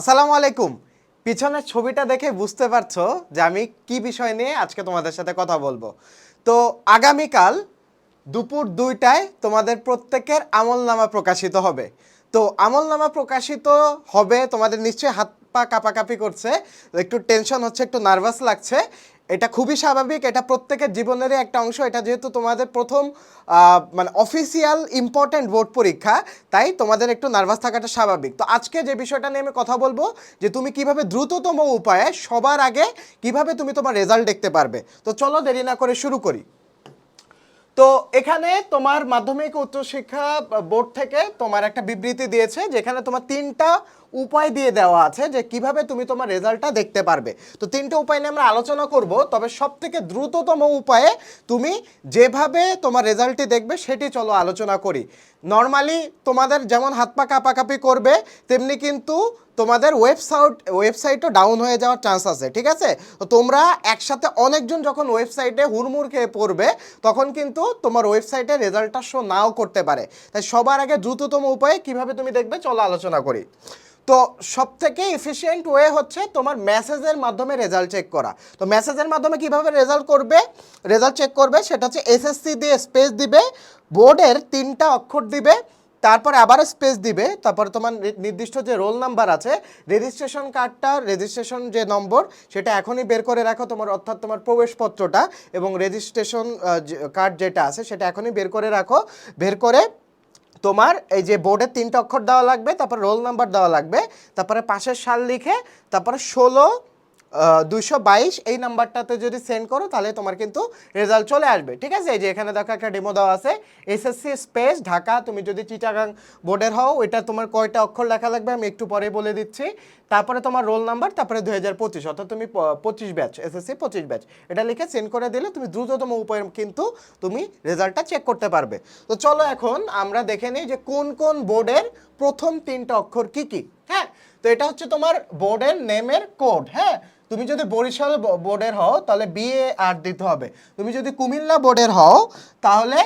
আসসালামু আলাইকুম। পিছনের ছবিটা দেখে বুঝতে পারছ যে আমি কি বিষয় নিয়ে আজকে তোমাদের সাথে কথা বলব। তো আগামীকাল দুপুর দুইটায় তোমাদের প্রত্যেকের আমলনামা প্রকাশিত হবে। তো আমলনামা প্রকাশিত হবে, তোমাদের নিশ্চয়ই হাত পা কাঁপাকাঁপি করছে, একটু টেনশন হচ্ছে, একটু নার্ভাস লাগছে। এটা খুবই স্বাভাবিক, এটা প্রত্যেকের জীবনেরই একটা অংশ, এটা যেহেতু তোমাদের প্রথম মানে অফিসিয়াল ইম্পর্ট্যান্ট বোর্ড পরীক্ষা, তাই তোমাদের একটু নার্ভাস থাকাটা স্বাভাবিক। তো আজকে যে বিষয়টা নিয়ে আমি কথা বলব, যে তুমি কীভাবে দ্রুততম উপায়ে সবার আগে কীভাবে তুমি তোমার রেজাল্ট দেখতে পারবে। তো চলো দেরি না করে শুরু করি। তো এখানে তোমার মাধ্যমিক উচ্চশিক্ষা বোর্ড থেকে তোমার একটা বিবৃতি দিয়েছে যেখানে তোমার তিনটা উপায় দিয়ে দেওয়া আছে যে কীভাবে তুমি তোমার রেজাল্টটা দেখতে পারবে। তো তিনটা উপায় নিয়ে আমরা আলোচনা করব, তবে সব থেকে দ্রুততম উপায়ে তুমি যেভাবে তোমার রেজাল্টটি দেখবে সেটি চলো আলোচনা করি। নর্মালি তোমাদের যেমন হাত পা কাঁপাকাঁপি করবে, তেমনি কিন্তু তোমাদের ওয়েবসাইট ওয়েবসাইটও ডাউন হয়ে যাওয়ার চান্স আছে, ঠিক আছে? তো তোমরা একসাথে অনেকজন যখন ওয়েবসাইটে হুড়মুড় খেয়ে পড়বে, তখন কিন্তু তোমার ওয়েবসাইটে রেজাল্টটা শো নাও করতে পারে। তাই সবার আগে দ্রুততম উপায়ে কীভাবে তুমি দেখবে, চলো আলোচনা করি। তো সব থেকে এফিসিয়েন্ট ওয়ে হচ্ছে তোমার মেসেজের মাধ্যমে রেজাল্ট চেক করা। তো মেসেজের মাধ্যমে কীভাবে রেজাল্ট করবে? রেজাল্ট চেক করবে, সেটা হচ্ছে এসএসসি দিয়ে স্পেস দিবে বোর্ডের তিনটা অক্ষর দিবে তারপরে আবার স্পেস দিবে। তারপরে তোমার নির্দিষ্ট যে রোল নাম্বার আছে রেজিস্ট্রেশন কার্ডটা রেজিস্ট্রেশন যে নম্বর, সেটা এখনই বের করে রাখো তোমার, অর্থাৎ তোমার প্রবেশপত্রটা এবং রেজিস্ট্রেশন কার্ড যেটা আছে, সেটা এখনই বের করে রাখো। বের করে তোমার এই যে বোর্ডের তিনটা অক্ষর দেওয়া লাগবে, তারপর রোল নাম্বার দেওয়া লাগবে, তারপরে পাশের সাল লিখে, তারপরে ষোলো দুইশো বাইশ, এই নাম্বারটাতে যদি সেন্ড করো, তাহলে তোমার কিন্তু রেজাল্ট চলে আসবে। ঠিক আছে? এই যে এখানে দেখো একটা ডেমো দেওয়া আছে। এসএসসি স্পেস ঢাকা তুমি যদি চিটাগাং বোর্ডের হও, এটা তোমার কয়টা অক্ষর লেখা লাগবে আমি একটু পরে বলে দিচ্ছি। তারপরে তোমার রোল নাম্বার তারপরে দু হাজার পঁচিশ, অর্থাৎ তুমি পঁচিশ ব্যাচ এসএসসি পঁচিশ ব্যাচ এটা লিখে সেন্ড করে দিলে তুমি দ্রুততম উপায়ে কিন্তু তুমি রেজাল্টটা চেক করতে পারবে। তো চলো এখন আমরা দেখে নিই যে কোন কোন বোর্ডের প্রথম তিনটা অক্ষর কি কি। হ্যাঁ? তো এটা হচ্ছে তোমার বোর্ডের নেমের কোড হ্যাঁ? তুমি যদি বরিশাল বোর্ডের হও, তাহলে বিএ আর দিতে হবে। তুমি যদি কুমিল্লা বোর্ডের হও, তাহলে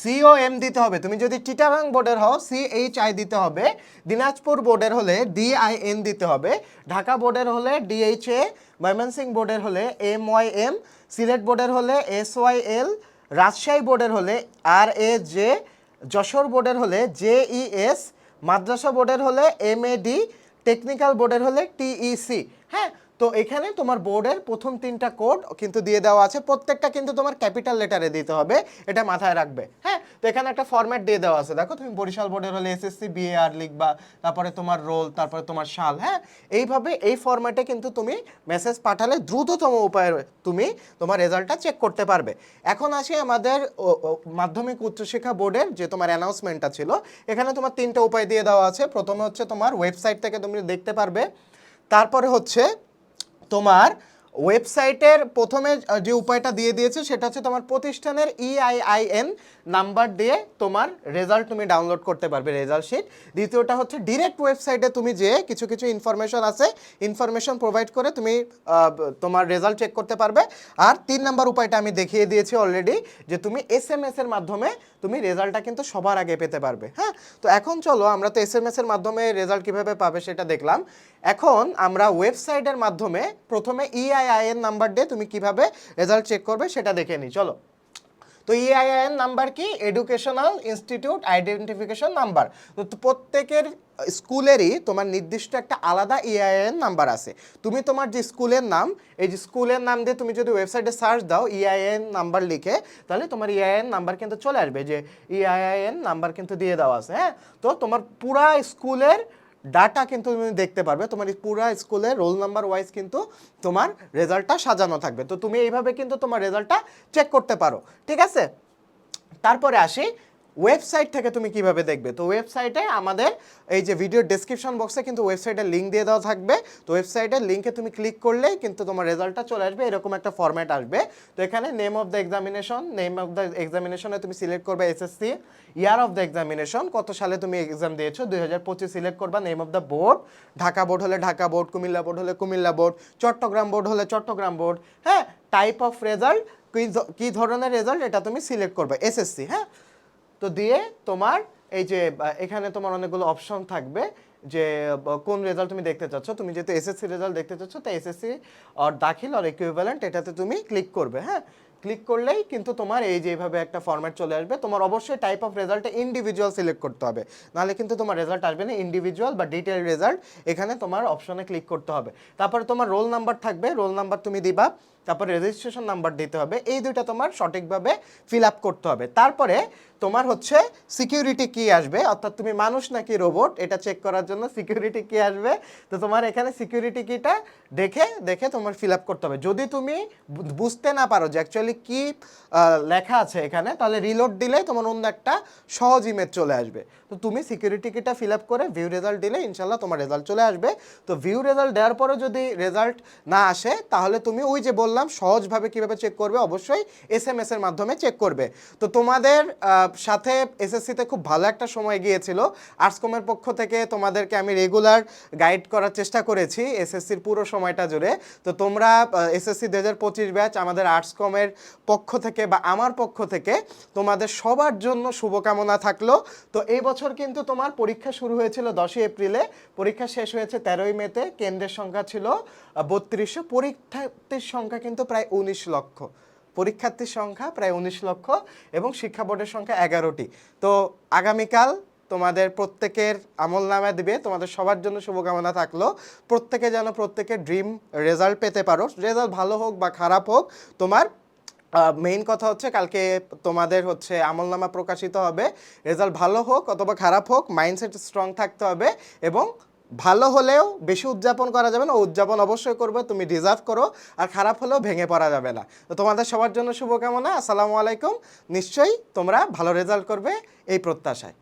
সিও এম দিতে হবে। তুমি যদি চিটাগাং বোর্ডের হও সি এইচ আই দিতে হবে। দিনাজপুর বোর্ডের হলে ডি আই এন দিতে হবে। ঢাকা বোর্ডের হলে ডিএইচ এ ময়মনসিং বোর্ডের হলে এম ওয়াই এম সিলেট বোর্ডের হলে এস ওয়াই এল রাজশাহী বোর্ডের হলে আর এ জে যশোর বোর্ডের হলে জে ই এস মাদ্রাসা বোর্ডের হলে এম এ ডি টেকনিক্যাল বোর্ডের হলে টিইসি হ্যাঁ তো এখানে তোমার বোর্ডের প্রথম তিনটা কোড কিন্তু দিয়ে দেওয়া আছে। প্রত্যেকটা কিন্তু তোমার ক্যাপিটাল লেটারে দিতে হবে, এটা মাথায় রাখবে। হ্যাঁ তো এখানে একটা ফরম্যাট দিয়ে দেওয়া আছে। দেখো, তুমি বরিশাল বোর্ডের হলে এসএসসি বিএআর লিখবা, তারপরে তোমার রোল তারপরে তোমার সাল হ্যাঁ? এইভাবে এই ফরম্যাটে কিন্তু তুমি মেসেজ পাঠালে দ্রুততম উপায়ে তুমি তোমার রেজাল্টটা চেক করতে পারবে। এখন আসি আমাদের মাধ্যমিক উচ্চশিক্ষা বোর্ডের যে তোমার অ্যানাউন্সমেন্টটা ছিল, এখানে তোমার তিনটা উপায় দিয়ে দেওয়া আছে। প্রথমে হচ্ছে তোমার ওয়েবসাইট থেকে তুমি দেখতে পারবে। তারপরে হচ্ছে তোমার ওয়েবসাইটের প্রথমে যে উপায়টা দিয়ে দিয়েছে, সেটা হচ্ছে তোমার প্রতিষ্ঠানের E ইআইআইএন নাম্বার দিয়ে তোমার রেজাল্ট তুমি ডাউনলোড করতে পারবে, রেজাল্ট শিট। দ্বিতীয়টা হচ্ছে ডিরেক্ট ওয়েবসাইটে তুমি যে কিছু কিছু ইনফরমেশন আছে, ইনফরমেশন প্রোভাইড করে তুমি তোমার রেজাল্ট চেক করতে পারবে। আর তিন নাম্বার উপায়টা আমি দেখিয়ে দিয়েছি অলরেডি, যে তুমি এস এম এস এর মাধ্যমে তুমি রেজাল্টটা কিন্তু সবার আগে পেতে পারবে হ্যাঁ? তো এখন চলো আমরা তো এস এম এর মাধ্যমে রেজাল্ট কীভাবে পাবে সেটা দেখলাম। এখন আমরা ওয়েবসাইটের মাধ্যমে প্রথমে E ইআইআইএন নাম্বার দিয়ে তুমি কীভাবে রেজাল্ট চেক করবে সেটা দেখে নিই, চলো। তো E ইআইআইএন নাম্বার কি? এডুকেশনাল ইনস্টিটিউট আইডেন্টিফিকেশন নাম্বার তো প্রত্যেকের স্কুলেরই তোমার নির্দিষ্ট একটা আলাদা E ইআইআইএন নাম্বার আছে। তুমি তোমার যে স্কুলের নাম, এই যে স্কুলের নাম দিয়ে তুমি যদি ওয়েবসাইটে সার্চ দাও E ইআইএন নাম্বার লিখে, তাহলে তোমার E ইআইএন নাম্বার কিন্তু চলে আসবে। যে E ইআইআইএন নাম্বার কিন্তু দিয়ে দেওয়া আছে হ্যাঁ? তো তোমার পুরা স্কুলের ডাটা কিন্তু তুমি দেখতে পারবে, তোমার পুরো স্কুলে রোল নাম্বার ওয়াইজ কিন্তু তোমার রেজাল্টটা সাজানো থাকবে। তো তুমি এইভাবে কিন্তু তোমার রেজাল্টটা চেক করতে পারো। ঠিক আছে? তারপরে আসি ওয়েবসাইট থেকে তুমি কীভাবে দেখবে? তো ওয়েবসাইটে আমাদের এই যে ভিডিও ডেসক্রিপশন বক্সে কিন্তু ওয়েবসাইটের লিঙ্ক দিয়ে দেওয়া থাকবে। তো ওয়েবসাইটের লিঙ্কে তুমি ক্লিক করলেই কিন্তু তোমার রেজাল্টটা চলে আসবে, এরকম একটা ফর্ম্যাট আসবে। তো এখানে name of the examination name of the এক্সামিনেশনে তুমি সিলেক্ট করবে SSC year of the examination কত সালে তুমি এক্সাম দিয়েছ, দুই হাজার পঁচিশ সিলেক্ট করবা name of the board Dhaka board হলে ঢাকা বোর্ড কুমিল্লা বোর্ড হলে কুমিল্লা বোর্ড চট্টগ্রাম বোর্ড হলে চট্টগ্রাম বোর্ড হ্যাঁ? টাইপ অফ রেজাল্ট কী ধরনের রেজাল্ট এটা তুমি সিলেক্ট করবে এসএসসি হ্যাঁ? তো দিয়ে তোমার এই যে এখানে তোমার অনেকগুলো অপশন থাকবে যে কোন রেজাল্ট তুমি দেখতে চাচ্ছ। তুমি যেহেতু এসএসসি রেজাল্ট দেখতে চাচ্ছ, তাই এসএসসি আর দাখিল আর ইকুইভ্যালেন্ট এটাতে তুমি ক্লিক করবে হ্যাঁ? ক্লিক করলেই কিন্তু তোমার এই যে, এইভাবে একটা ফর্ম্যাট চলে আসবে। তোমার অবশ্যই টাইপ অফ রেজাল্টে ইন্ডিভিজুয়াল সিলেক্ট করতে হবে। নাহলে কিন্তু তোমার রেজাল্ট আসবে না ইন্ডিভিজুয়াল বা ডিটেল রেজাল্ট এখানে তোমার অপশনে ক্লিক করতে হবে। তারপরে তোমার রোল নাম্বার থাকবে। রোল নাম্বার তুমি দিবা। তারপর রেজিস্ট্রেশন নাম্বার দিতে হবে। এই দুইটা তোমার সঠিকভাবে ফিল আপ করতে হবে। তারপরে তোমার হচ্ছে সিকিউরিটি কি আসবে। অর্থাৎ তুমি মানুষ নাকি রোবট এটা চেক করার জন্য সিকিউরিটি কি আসবে। তো তোমার এখানে সিকিউরিটি কিটা দেখে দেখে তোমার ফিল আপ করতে হবে। যদি তুমি বুঝতে না পারো যে অ্যাকচুয়ালি কি লেখা আছে এখানে, তাহলে রিলোড দিলে তোমার অন্য একটা সহজ ইমেজ চলে আসবে। তো তুমি সিকিউরিটি কিটা ফিল আপ করে ভিউ রেজাল্ট দিলে ইনশাল্লাহ তোমার রেজাল্ট চলে আসবে। তো ভিউ রেজাল্ট দেওয়ার পরে যদি রেজাল্ট না আসে, তাহলে তুমি ওই যে বললাম, সহজভাবে কীভাবে চেক করবে? অবশ্যই এস এম এর মাধ্যমে চেক করবে। তো তোমাদের সাথে এসএসসিতে খুব ভালো একটা সময় গিয়েছিল। আর্টস কমের পক্ষ থেকে তোমাদেরকে আমি রেগুলার গাইড করার চেষ্টা করেছি এসএসসির পুরো সময়টা জুড়ে। তো তোমরা এসএসসি দু হাজার পঁচিশ ব্যাচ আমাদের আর্টস কমের পক্ষ থেকে বা আমার পক্ষ থেকে তোমাদের সবার জন্য শুভকামনা থাকল। তো এই বছর কিন্তু তোমার পরীক্ষা শুরু হয়েছিল দশই এপ্রিলে। পরীক্ষা শেষ হয়েছে তেরোই মেতে। কেন্দ্রের সংখ্যা ছিল বত্রিশশো। পরীক্ষার্থীর সংখ্যা কিন্তু প্রায় উনিশ লক্ষ। পরীক্ষার্থীর সংখ্যা প্রায় উনিশ লক্ষ এবং শিক্ষা বোর্ডের সংখ্যা এগারোটি। তো আগামীকাল তোমাদের প্রত্যেকের আমল নামা দিবে, তোমাদের সবার জন্য শুভকামনা থাকল। প্রত্যেকে যেন প্রত্যেকের ড্রিম রেজাল্ট পেতে পারো। রেজাল্ট ভালো হোক বা খারাপ হোক, তোমার মেইন কথা হচ্ছে কালকে তোমাদের হচ্ছে আমলনামা প্রকাশিত হবে। রেজাল্ট ভালো হোক অথবা খারাপ হোক, মাইন্ডসেট স্ট্রং থাকতে হবে এবং ভালো হলেও বেশি উদযাপন করা যাবে না। উদযাপন অবশ্যই করবে, তুমি ডিজার্ভ করো, আর খারাপ হলেও ভেঙে পড়া যাবে না। তো তোমাদের সবার জন্য শুভকামনা, আসসালামু আলাইকুম। নিশ্চয়ই তোমরা ভালো রেজাল্ট করবে এই প্রত্যাশায়।